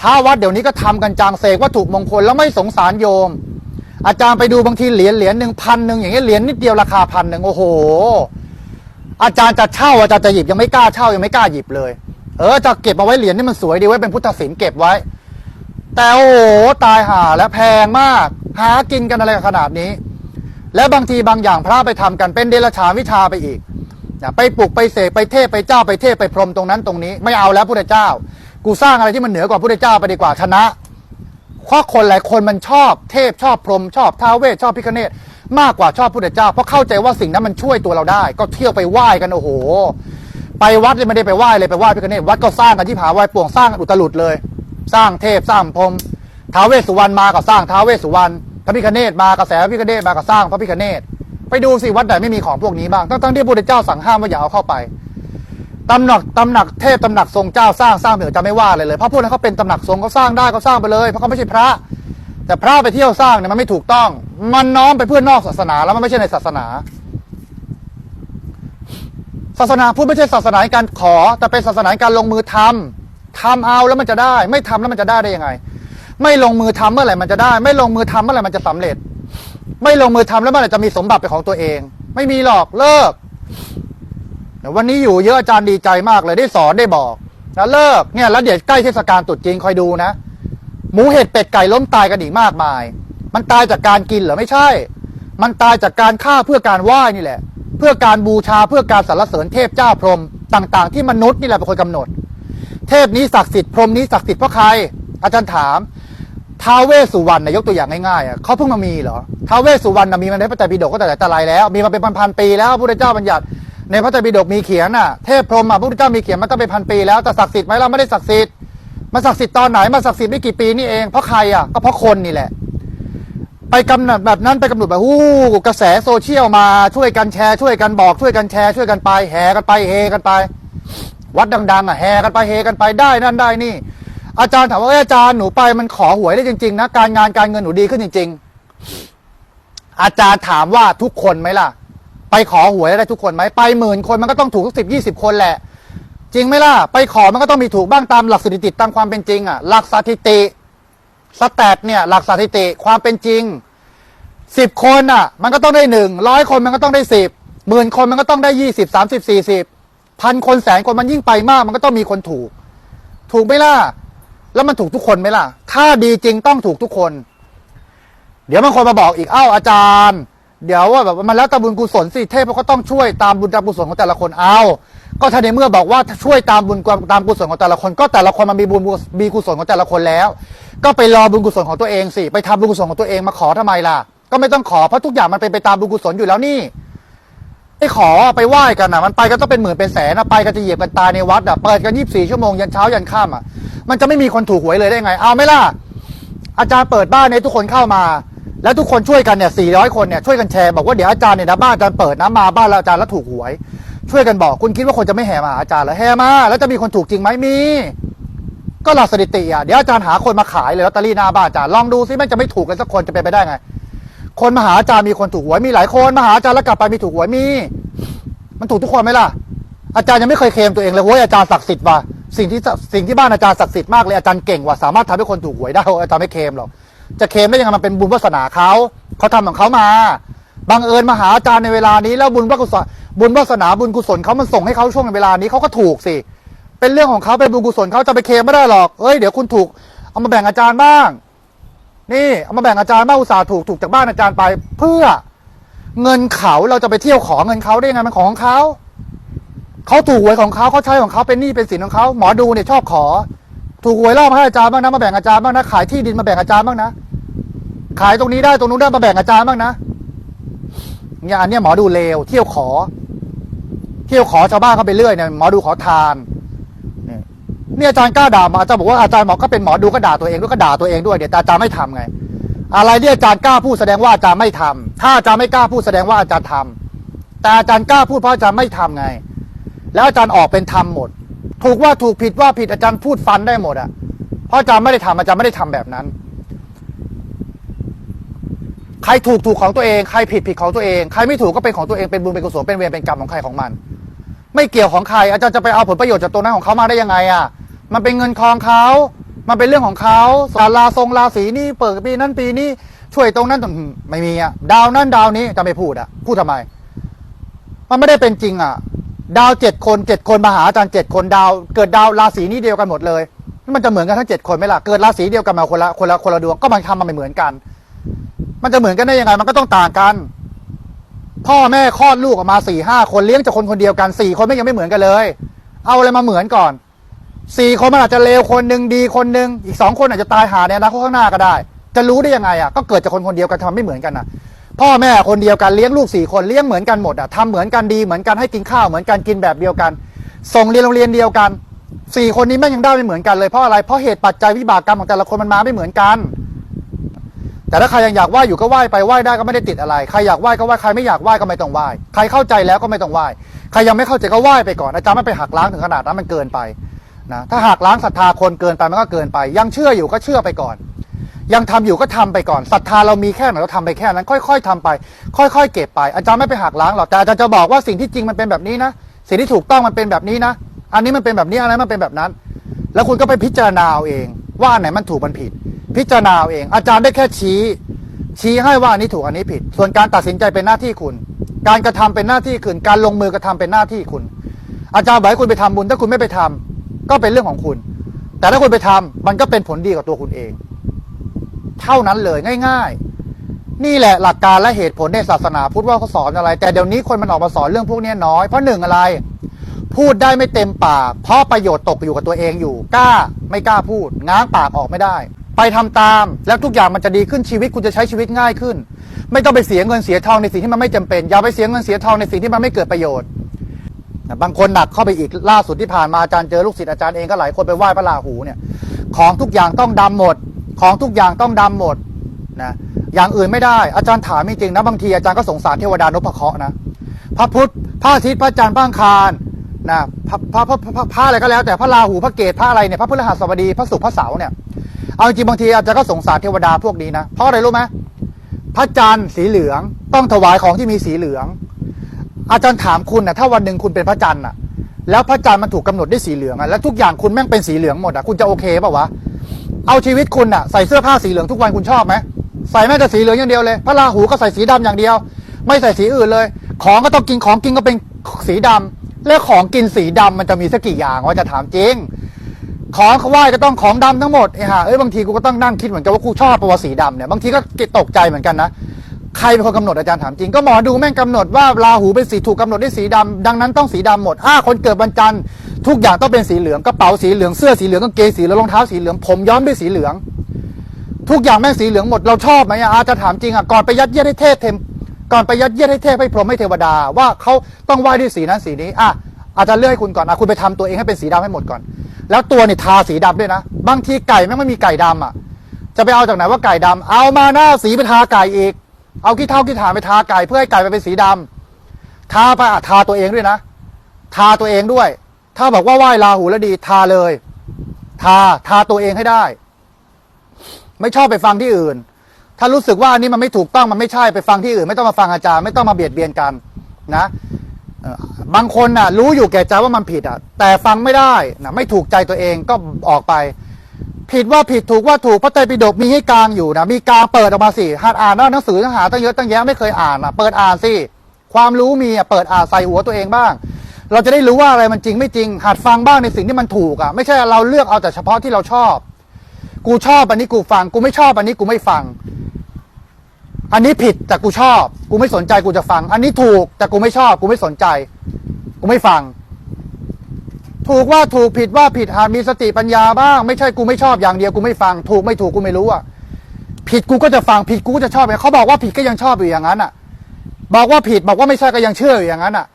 พระวัดเดี๋ยวนี้ก็ทำกันจางเสกวัตถุมงคลแล้วไม่สงสารโยม อาจารย์ไปดูบางทีเหรียญเหรียญหนึ่งพันหนึ่งอย่างเงี้ยเหรียญนิดเดียวราคาพันหนึ่งโอ้โห อาจารย์จะเช่าอาจารย์จะหยิบยังไม่กล้าเช่ายังไม่กล้าหยิบเลย เออจะเก็บเอาไว้เหรียญนี่มันสวยดีไว้เป็นพุทธศิลป์เก็บไว้ แต่โอ้โหตายห่าแล้วแพงมากหากินกันอะไรขนาดนี้ และบางทีบางอย่างพระไปทำกันเป็นเดรัจฉานวิชาไปอีก ไปปลุกไปเสกไปเทพไปเจ้าไปเทพไปพรหมตรงนั้นตรงนี้ไม่เอาแล้วพุทธเจ้า กูสร้างอะไรที่มันเหนือกว่าพุทธเจ้าไปดีกว่าชนะเพราะคนหลายคนมันชอบเทพชอบพรหมชอบท้าวเวทชอบพิฆเนศมากกว่าชอบพุทธเจ้า เพราะเข้าใจว่าสิ่งนั้นมันช่วยตัวเราได้ ก็เที่ยวไปไหว้กันโอ้โห ไปวัดเลยไม่ได้ไปไหว้เลยไปไหว้พิฆเนศวัดก็สร้างกันที่ผาไหว้ป่วงสร้างอุตลุดเลย สร้างเทพสร้างพรหมท้าวเวสสุวรรณมาก็สร้างท้าวเวสสุวรรณพระพิฆเนศมากระแสพระพิฆเนศมาก็สร้างพระพิฆเนศ ไปดูสิวัดไหนไม่มีของพวกนี้บ้าง ทั้งๆที่พระพุทธเจ้าสั่งห้ามว่าอย่าเอาเข้าไปตำหนักตำหนักเทพตำหนักทรงเจ้าสร้างสร้างเถอะจะไม่ว่าเลยเลยเพราะพวกนั้นเขาเป็นตำหนักทรงเขาสร้างได้เขาสร้างไปเลยเพราะเขาไม่ใช่พระ แต่พระไปเที่ยวสร้างเนี่ยมันไม่ถูกต้อง มันน้อมไปเพื่อนอกศาสนาแล้วมันไม่ใช่ในศาสนา ศาสนาพูดไม่ใช่ศาสนาการขอ แต่เป็นศาสนาการลงมือทำทำเอาแล้วมันจะได้ ไม่ทำแล้วมันจะได้ได้ยังไง ไม่ลงมือทำเมื่อไหร่มันจะได้ ไม่ลงมือทำเมื่อไหร่มันจะสำเร็จ ไม่ลงมือทำแล้วเมื่อไหร่จะมีสมบัติเป็นของตัวเอง ไม่มีหรอกเลิกวันนี้อยู่เยอะอาจารย์ดีใจมากเลยได้สอนได้บอกนะเลิกเนี่ยแล้วเดี๋ยวใกล้เทศกาลตรุษจีนคอยดูนะหมูเห็ดเป็ดไก่ล้มตายกันอีกมากมาย มันตายจากการกินเหรอไม่ใช่ มันตายจากการฆ่าเพื่อการไหว้นี่แหละ เพื่อการบูชาเพื่อการสรรเสริญเทพเจ้าพรหมต่าง ๆ ที่มนุษย์นี่แหละเป็นคนกำหนด เทพนี้ศักดิ์สิทธิ์พรหมนี้ศักดิ์สิทธิ์เพราะใคร อาจารย์ถาม ท้าวเวสสุวรรณนะยกตัวอย่างง่ายๆอะเขาเพิ่งมามีเหรอท้าวเวสสุวรรณนะมีมาในพระไตรปิฎกก็แต่แต่ไรแล้วมีมาเป็นพันๆปีแล้วพระพุทธเจ้าบัญญัติในพระไตรปิฎกมีเขียนน่ะเทพพรหมอะพระพุทธเจ้ามีเขียนมันก็เป็นพันปีแล้วแต่ศักดิ์สิทธิ์ไหมเราไม่ได้ศักดิ์สิทธิ์มันศักดิ์สิทธิ์ตอนไหนมันศักดิ์สิทธิ์ไม่กี่ปีนี่เองเพราะใครอะก็เพราะคนนี่แหละ ไปกำหนดแบบนั้นไปกำหนดแบบอู้กระแสโซเชียลมาช่วยกันแชร์ช่วยกันบอกช่วยกันแชร์ช่วยกันไปแห่กันไปเฮกันไป วัดดังๆอะแห่กันไปเฮกันไปได้นั่นได้นี่ อาจารย์ถามว่าเอ้ยอาจารย์หนูไปมันขอหวยได้จริง ๆ นะ การงานการเงินหนูดีขึ้นจริง ๆ อาจารย์ถามว่าทุกคนไหมล่ะ ไปขอหวยได้ทุกคนไหมไปหมื่นคนมันก็ต้องถูกทุกสิบยี่สิบคนแหละ จริงไหมล่ะ ไปขอมันก็ต้องมีถูกบ้างตามหลักสถิติตามความเป็นจริงอะหลักสถิติสแตทเนี่ย หลักสถิติความเป็นจริงสิบคนอะ มันก็ต้องได้หนึ่งร้อยคนมันก็ต้องได้สิบหมื่นคนมันก็ต้องได้ยี่สิบสามสิบสี่สิบพันคนแสนคนมันยิ่งไปมาก มันก็ต้องมีคนถูก ถูกไหมล่ะ แล้วมันถูกทุกคนไหมล่ะ ถ้าดีจริงต้องถูกทุกคน เดี๋ยวบางคนมาบอกอีกอ้าวอาจารย์ เดี๋ยวว่าแบบมันแล้วแต่บุญกุศลสิเทพเขาก็ต้องช่วยตามบุญตามกุศลของแต่ละคนเอาก็ถ้าในเมื่อบอกว่าช่วยตามบุญตามกุศลของแต่ละคน ก็แต่ละคนมันมีบุญมีกุศลของแต่ละคนแล้ว ก็ไปรอบุญกุศลของตัวเองสิไปทำบุญกุศลของตัวเองมาขอทำไมล่ะ ก็ไม่ต้องขอเพราะทุกอย่างมันเป็นไปตามบุญกุศลอยู่แล้วนี่ไอ้ขอไปไหว้กันอะมันไปก็ต้องเป็นหมื่นเป็นแสนอะไปกันจะเหยียบกันตายในวัดอะเปิดกันยี่สิบสี่ชั่วโมงยันเช้ายันค่ำอะ มันจะไม่มีคนถูกหวยเลยได้ไง เอาไหมล่ะ อาจารย์เปิดบ้านให้ทุกคนเข้ามา แล้วทุกคนช่วยกันเนี่ยสี่ร้อยคนเนี่ยช่วยกันแชร์บอกว่าเดี๋ยวอาจารย์เนี่ยนะบ้านอาจารย์เปิดนะมาบ้านเราอาจารย์แล้วถูกหวย ช่วยกันบอกคุณคิดว่าคนจะไม่แห่มาหาอาจารย์เหรอแห่มา แล้วจะมีคนถูกจริงไหมมี ก็หลักสถิติอะเดี๋ยวอาจารย์หาคนมาขายเลยลอตเตอรี่หน้าบ้านอาจารย์ลองดูซิมันจะไม่ถูกกันสักคนจะเป็นไปได้ไง คนมาหาอาจารย์มีคนถูกหวยมีหลายคนมาหาอาจารย์แล้วกลับไปมีถูกหวยมี มันถูกทุกคนไหมล่ะอาจารย์ยังไม่เคยเคลมตัวเองเลยเว้ยอาจารย์ศักดิ์สิทธิ์ว่ะ สิ่งที่สิ่งที่บ้านอาจารย์ศักดิ์สิทธิ์มากเลยอาจารย์เก่งว่ะสามารถทำให้คนถูกหวยได้อาจารย์ไม่เคมหรอกจะเคมได้ยังไงมันเป็นบุญวาสนาเขาเขาทำของเขามาบังเอิญมาหาอาจารย์ในเวลานี้แล้วบุญวาสนาบุญวาสนาบุญกุศลเขามันส่งให้เขาช่วงเวลานี้เขาก็ถูกสิเป็นเรื่องของเขาเป็นบุญกุศลเขาจะไปเคมไม่ได้หรอกเอ้ยเดี๋ยวคุณถูกเอามาแบ่งอาจารย์บ้าง นี่เอามาแบ่งอาจารย์บ้างอุตส่าห์ถูกถูกจากบ้านอาจารย์ไป เพื่อเงินเขาเราจะไปเที่ยวขอเงินเขาได้ยังไงมันของเขา เขาถูกหวยของเขาเขาใช้ของเขาเป็นหนี้เป็นสินของเขาหมอดูเนี่ยชอบขอ ถูกหวยรอบมาให้อาจารย์บ้างนะมาแบ่งอาจารย์บ้างนะขายที่ดินมาแบ่งอาจารย์บ้างนะขายตรงนี้ได้ตรงนู้นได้มาแบ่งอาจารย์บ้างนะเนี่ยอันเนี้ยหมอดูเลวเที่ยวขอ เที่ยวขอชาวบ้านเขาไปเรื่อยเนี่ยหมอดูขอทานเนี่ยอาจารย์กล้าด่ามาอาจารย์บอกว่าอาจารย์หมอก็เป็นหมอดูก็ด่าตัวเองด้วยก็ด่าตัวเองด้วยเดี๋ยวอาจารย์ไม่ทำไง อะไรที่อาจารย์กล้าพูดแสดงว่าอาจารย์ไม่ทำถ้าอาจารย์ไม่กล้าพูดแสดงว่าอาจารย์ทำแต่อาจารย์กล้าพูดเพราะอาจารย์ไม่ทำไง แล้วอาจารย์ออกเป็นธรรมหมด ถูกว่าถูกผิดว่าผิดอาจารย์พูดฟันได้หมดอะเพราะอาจารย์ไม่ได้ทำอาจารย์ไม่ได้ทำแบบนั้น ใครถูกถูกของตัวเองใครผิดผิดของตัวเองใครไม่ถูกก็เป็นของตัวเองเป็นบุญเป็นกุศลเป็นเวรเป็นกรรมของใครของมัน ไม่เกี่ยวของใคร อาจารย์จะไปเอาผลประโยชน์จากตรงนั้นของเขามาได้ยังไงอะ มันเป็นเงินคองเขามันเป็นเรื่องของเขาสาราทรงราศีนี่เปิดปีนั้นปีนี้ช่วยตรงนั้นตรงไม่มีอะดาวนั้นดาวนี้จะไม่พูดอะพูดทำไม มันไม่ได้เป็นจริงอะ ดาวเจ็ดคนเจ็ดคนมาหาอาจารย์เจ็ดคนดาว เกิดดาวราศีนี้เดียวกันหมดเลย มันจะเหมือนกันทั้งเจ็ดคนไหมล่ะเกิดราศีเดียวกันมาคนละคนละคนละดวงก็มันทำมันไม่เหมือนกัน มันจะเหมือนกันได้ยังไงมันก็ต้องต่างกัน พ่อแม่คลอดลูกออกมาสี่ห้าคนเลี้ยงจากคนคนเดียวกันสี่คนไม่ยังไม่เหมือนกันเลย เอาอะไรมาเหมือนก่อนสี่คนมันอาจจะเลวคนหนึ่งดีคนหนึ่งอีกสองคนอาจจะตายหาในอนาคตข้างหน้าก็ได้ จะรู้ได้ยังไงอะก็เกิดจากคนคนเดียวกันทำไม่เหมือนกันอะ พ่อแม่คนเดียวกันเลี้ยงลูกสี่คนเลี้ยงเหมือนกันหมดอะทำเหมือนกันดีเหมือนกันให้กินข้าวเหมือนกันกินแบบเดียวกัน ส่งเรียนโรงเรียนเดียวกันสี่คนนี้แม่งยังได้ไม่เหมือนกันเลยเพราะอะไรเพราะเหตุปัจจัยวิบากกรรมของแต่ละคนมันมาไม่เหมือนกัน แต่ถ้าใครยังอยากไหว้อยู่ก็ไหว้ไปไหว้ได้ก็ไม่ได้ติดอะไรใครอยากไหว้ก็ไหว้ใครไม่อยากไหว้ก็ไม่ต้องไหว้ใครเข้าใจแล้วก็ไม่ต้องไหว้ใครยังไม่เข้าใจก็ไหว้ไปก่อนอาจารย์ไม่ไปหักล้างถึงขนาดนั้นมันเกินไปนะถ้าหักล้างศรัทธาคนเกินไปมันก็เกินไป ยังเชื่ออยู่ก็เชื่อไปก่อน ยังทำอยู่ก็ทำไปก่อนศรัทธาเรามีแค่ไหนเราทำไปแค่นั้น ค่อย ๆทำไป ค่อย ๆ เก็บไป อาจารย์ไม่ไปหักล้างหรอกแต่อาจารย์จะบอกว่าสิ่งที่จริงมันเป็นแบบนี้นะสิ่งที่ถูกต้องมันเป็นแบบนี้นะ อันนี้มันเป็นแบบนี้อันนั้นมันเป็นแบบนั้น แล้วคุณก็ไปพิจารณาเอาเอง ว่าไหนมันถูกมันผิด พิจารณาเอาเอง อาจารย์ได้แค่ชี้ ชี้ให้ว่าอันนี้ถูกอันนี้ผิด ส่วนการตัดสินใจเป็นหน้าที่คุณ การกระทำเป็นหน้าที่คุณการลงมือกระทำเป็นหน้าที่คุณ อาจารย์บอกให้คุณไปทำบุญถ้าคุณไม่ไปทำก็เป็นเรื่องของคุณ แต่ถ้าคุณไปทำมันก็เป็นผลดีกับตัวคุณเอง เท่านั้นเลยง่าย ๆ นี่แหละหลักการและเหตุผลในศาสนาพุทธว่าเขาสอนอะไร แต่เดี๋ยวนี้คนมันออกมาสอนเรื่องพวกนี้น้อย เพราะหนึ่งอะไร พูดได้ไม่เต็มปาก เพราะประโยชน์ตกอยู่กับตัวเองอยู่ กล้าไม่กล้าพูด ง้างปากออกไม่ได้ ไปทำตาม แล้วทุกอย่างมันจะดีขึ้นชีวิตคุณจะใช้ชีวิตง่ายขึ้น ไม่ต้องไปเสียเงินเสียทองในสิ่งที่มันไม่จำเป็นอย่าไปเสียเงินเสียทองในสิ่งที่มันไม่เกิดประโยชน์บางคนหนักเข้าไปอีกล่าสุดที่ผ่านมาอาจารย์เจอลูกศิษย์อาจารย์เองก็หลายคนไปไหว้พระราหูเนี่ยของทุกอย่างต้องดำหมด ของทุกอย่างต้องดำหมดนะอย่างอื่นไม่ได้อาจารย์ถามจริงนะบางทีอาจารย์ก็สงสารเทวดานพเคราะห์นะพระพุทธพระอาทิตย์พระจันทร์พระอังคารนะพระพระพระพระพระอะไรก็แล้ว แต่พระราหูพระเกศพระอะไรเนี่ยพระพฤหัสบดีพระศุกร์พระเสาร์เนี่ยเอาจริงบางทีอาจารย์ก็สงสารเทวดาพวกนี้นะเพราะอะไรรู้ไหมพระจันทร์สีเหลืองต้องถวายของที่มีสีเหลือง อาจารย์ถามคุณนะถ้าวันหนึ่งคุณเป็นพระจันทร์อะแล้วพระจันทร์มันถูกกำหนดด้วยสีเหลืองอะแล้วทุกอย่างคุณแม่งเป็นสีเหลืองหมดอะคุณจะโอเคเปล่าวะ เอาชีวิตคุณอะใส่เสื้อผ้าสีเหลืองทุกวันคุณชอบไหมใส่แม่แต่สีเหลืองอย่างเดียวเลย พระราหูก็ใส่สีดำอย่างเดียว ไม่ใส่สีอื่นเลย ของก็ต้องกินของกินก็เป็นสีดำแล้วของกินสีดำมันจะมีสักกี่อย่างวะจะถามจริง ของเขาไหว้ก็ต้องของดำทั้งหมดไอ้ห่าเอ้ยบางทีกูก็ต้องนั่งคิดเหมือนกันว่ากูชอบปะวะสีดำเนี่ยบางทีก็ตกใจเหมือนกันนะใครเป็นคนกำหนดอาจารย์ถามจริงก็หมอดูแม่งกำหนดว่าราหูเป็นสีถูกกำหนดด้วยสีดำดังนั้นต้องสีดำหมดอ่าคนเกิดวันจันทร์ ทุกอย่างต้องเป็นสีเหลืองกระเป๋าสีเหลืองเสื้อสีเหลืองกางเกงสีเหลืองรองเท้าสีเหลืองผมย้อมด้วยสีเหลือง ทุกอย่างแม่งสีเหลืองหมดเราชอบไหมอะอาจะถามจริงอะก่อนไปยัดเยียดให้เทพเทมก่อนไปยัดเยียดให้เทพให้พรหมให้เทวดาว่าเขาต้องไหว้ด้วยสีนั้นสีนี้อะอาจจะเลือกให้คุณก่อนอะคุณไปทำตัวเองให้เป็นสีดำให้หมดก่อน แล้วตัวนี่ทาสีดำด้วยนะ บางทีไก่แม่งไม่มีไก่ดำอะ จะไปเอาจากไหนว่าไก่ดำเอามาหน้าสีไปทาไก่อีก เอาขี้เท่าขี้ถ่านไปทาไก่เพื่อให้ไก่ไปเป็นสีดำทาไปอะทาตัวเองด้วยนะ ทาตัวเองด้วย ถ้าบอกว่าไหว้ราหูแล้วดีทาเลย ทาทาตัวเองให้ได้ ไม่ชอบไปฟังที่อื่น ถ้ารู้สึกว่าอันนี้มันไม่ถูกต้องมันไม่ใช่ไปฟังที่อื่น ไม่ต้องมาฟังอาจารย์ไม่ต้องมาเบียดเบียนกันนะบางคนน่ะ รู้อยู่แก่ใจว่ามันผิดอะ แต่ฟังไม่ได้นะไม่ถูกใจตัวเองก็ออกไป ผิดว่าผิดถูกว่าถูกพระไตรปิฎกมีให้กลางอยู่นะมีกลางเปิดออกมาสิหัดอ่านนะหนังสือหนังหาตั้งเยอะตั้งแยะไม่เคยอ่านอะ เปิดอ่านสิความรู้มีอะเปิดอ่านใส่หัวตัวเองบ้าง เราจะได้รู้ว่าอะไรมันจริงไม่จริง หัดฟังบ้างในสิ่งที่มันถูกอะไม่ใช่เราเลือกเอาแต่เฉพาะที่เราชอบ กูชอบอันนี้กูฟัง กูไม่ชอบอันนี้กูไม่ฟัง อันนี้ผิดแต่กูชอบ กูไม่สนใจกูจะฟัง อันนี้ถูกแต่กูไม่ชอบ กูไม่สนใจ กูไม่ฟัง ถูกว่าถูกผิดว่าผิดหามีสติปัญญาบ้าง ไม่ใช่กูไม่ชอบอย่างเดียวกูไม่ฟัง ถูกไม่ถูกกูไม่รู้อะผิดกูก็จะฟังผิดกูก็จะชอบเขาบอกว่าผิดก็ยังชอบอยู่อย่างนั้นอะ บอกว่าผิดบอกว่าไม่ใช่ก็ยังเชื่ออยู่อย่างนั้นอะ